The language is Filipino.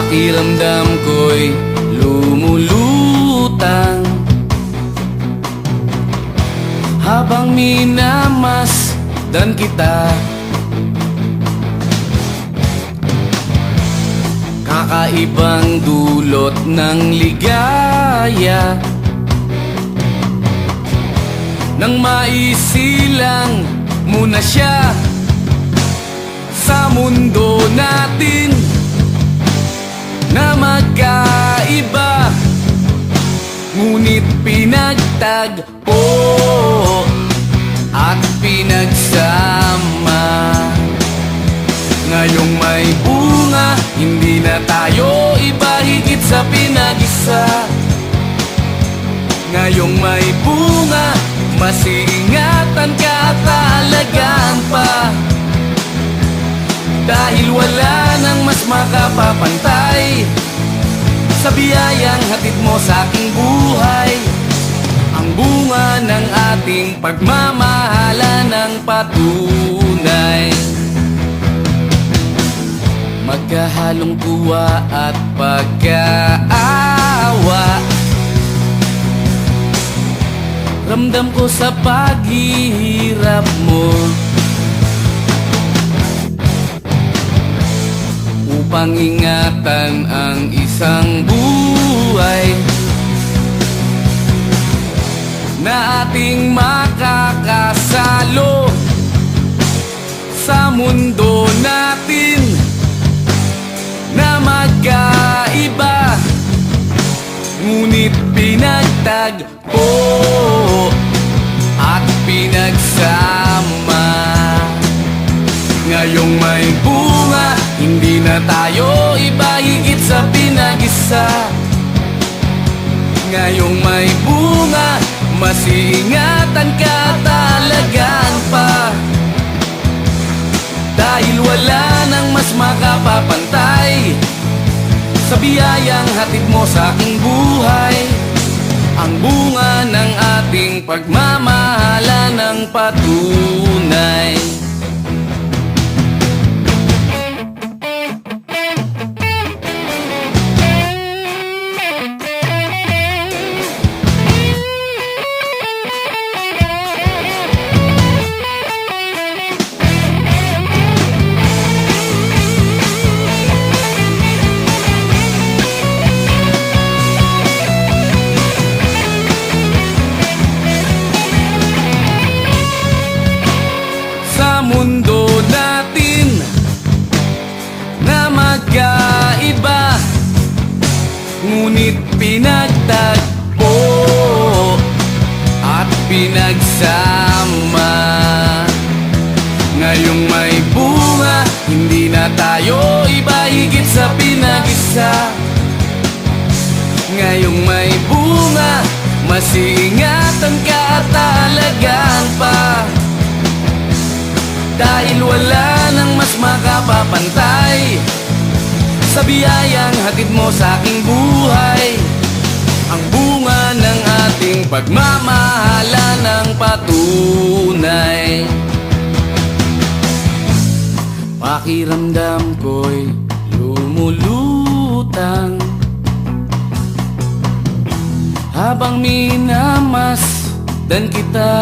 Pakiramdam ko'y lumulutang. Habang minamasdan kita. Kakaibang dulot ng ligaya. Nang maisilang muna siya Sa mundo natin. Na magkaiba. Ngunit pinagtagpo At pinagsama. Ngayong may bunga Hindi na tayo iba higit sa pinag-isa. Ngayong may bunga Mas iingatan ka at pa. Dahil wala nang mas makapapantay Sa biyayang hatid mo sa aking buhay. Ang bunga ng ating pagmamahala ng patunay. Magkahalong tuwa at pagkaawa. Ramdam ko sa paghihirap mo Upang ingatan ang isang buhay Na ating makakasalo Sa mundo natin Na magkaiba. Ngunit pinagtagpo At pinagsama. Ngayong may Hindi na tayo iba higit sa pinag-isa. Ngayong may bunga Mas iingatan ka talagaan pa. Dahil wala nang mas makapapantay Sa biyayang hatid mo sa aking buhay. Ang bunga ng ating pagmamahala ng patunay Ngunit pinagtagpo at pinagsama. Ngayong may bunga, hindi na tayo iba higit sa pinag-isa. Ngayong may bunga, mas iingatan ka at alagaan pa. Dahil wala nang mas makapapantay Sa biyayang hatid mo sa aking buhay. Ang bunga ng ating pagmamahala ng patunay. Pakiramdam ko'y lumulutang. Habang minamasdan kita